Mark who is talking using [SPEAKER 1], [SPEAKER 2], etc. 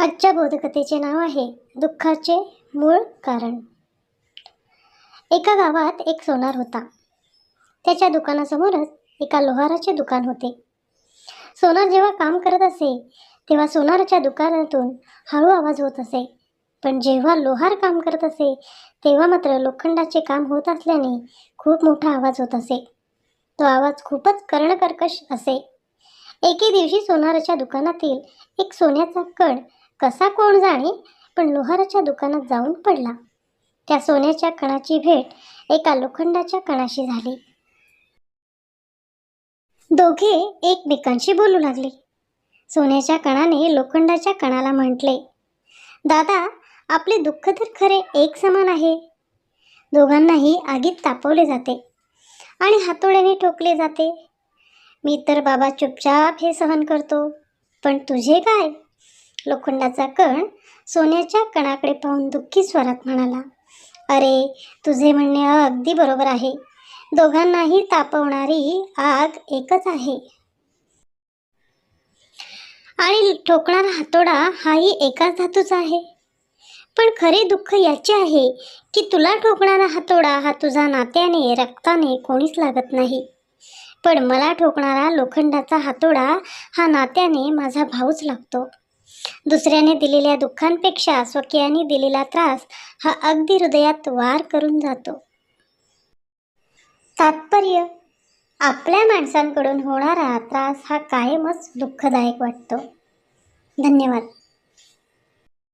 [SPEAKER 1] आजच्या बोधकथेचे नाव आहे दुःखाचे मूळ कारण. एका गावात एक सोनार होता. त्याच्या दुकानासमोरच एका लोहाराचे दुकान होते. सोनार जेव्हा काम करत असे तेव्हा सोनाराच्या दुकानातून हळू आवाज होत असे. पण जेव्हा लोहार काम करत असे तेव्हा मात्र लोखंडाचे काम होत असल्याने खूप मोठा आवाज होत असे. तो आवाज खूपच कर्णकर्कश असे. एके दिवशी सोनाराच्या दुकानातील एक सोन्याचा कण कसा कोण जाणे पण लोहाराच्या दुकानात जाऊन पडला. त्या सोन्याच्या कणाची भेट एका लोखंडाच्या कणाशी झाली. दोघे एकमेकांशी बोलू लागले. सोन्याच्या कणाने लोखंडाच्या कणाला म्हटले दादा आपले दुःख तर खरे एक समान आहे. दोघांनाही आगीत तापवले जाते आणि हातोड्याने ठोकले जाते. मी तर बाबा चुपचाप हे सहन करतो पण तुझे काय? लोखंडाचा कण सोन्याच्या कणाकडे पाहून दुःखी स्वरात म्हणाला अरे तुझे म्हणणे अगदी बरोबर आहे. दोघांनाही तापवणारी आग एकच आहे. आणि ठोकणारा हातोडा हाही एकाच धातूचा आहे. पण खरे दुःख याचे आहे की तुला ठोकणारा हातोडा हा तुझा नात्याने रक्ताने कोणीच लागत नाही. पण मला ठोकणारा लोखंडाचा हातोडा हा नात्याने माझा भाऊच लागतो. दुसऱ्याने दिलेल्या दुःखांपेक्षा स्वकीयाने दिलेला त्रास हा अगदी हृदयात वार करून जातो. तात्पर्य आपल्या माणसांकडून होणारा त्रास हा कायमच दुःखदायक वाटतो. धन्यवाद.